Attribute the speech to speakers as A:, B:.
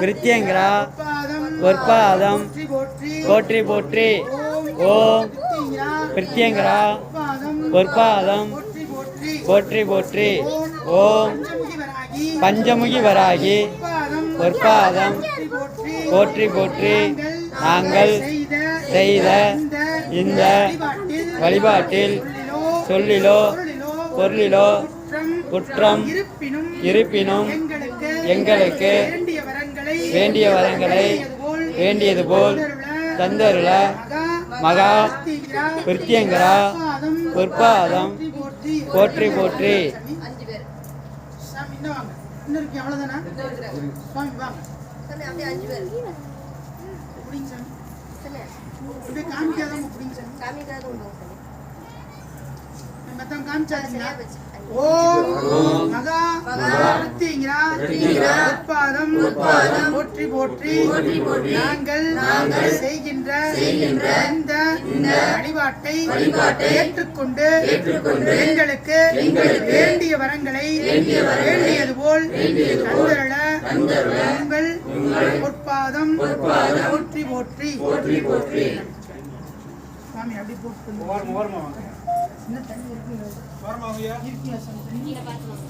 A: கிருத்தியங்கிரா பொற்பாதம் போற்றி. போற்றி ஓம் கிருத்தியங்கிரா பொற்பாதம் போற்றி போற்றி. ஓம் பஞ்சமுகி வராகி. பொற்பாதம் போற்றி போற்றி. நாங்கள் செய்த இந்த வழிபாட்டில் சொல்லிலோ பொருளிலோ குற்றம்
B: இருப்பினும் எங்களுக்கு வேண்டிய வரங்களை
A: வேண்டிய வரங்களை வேண்டியது போல் தந்தருள மகா கிருத்தியங்கரா பொற்பாதம் போற்றி போற்றி.
B: ஓம் மகா கிருத்தியங்கிரா உட்பாதம் போற்றி போற்றி. நாங்கள் செய்கின்ற இந்த வழிபாட்டை ஏற்றுக்கொண்டு எங்களுக்கு வேண்டிய வரங்களை வேண்டியது போல் தந்தருள உங்கள் பொற்பாதம். போற்றி போற்றி. சுவாமி அப்படி போட்டு இன்னும் தண்ணி இருக்கு சாமி.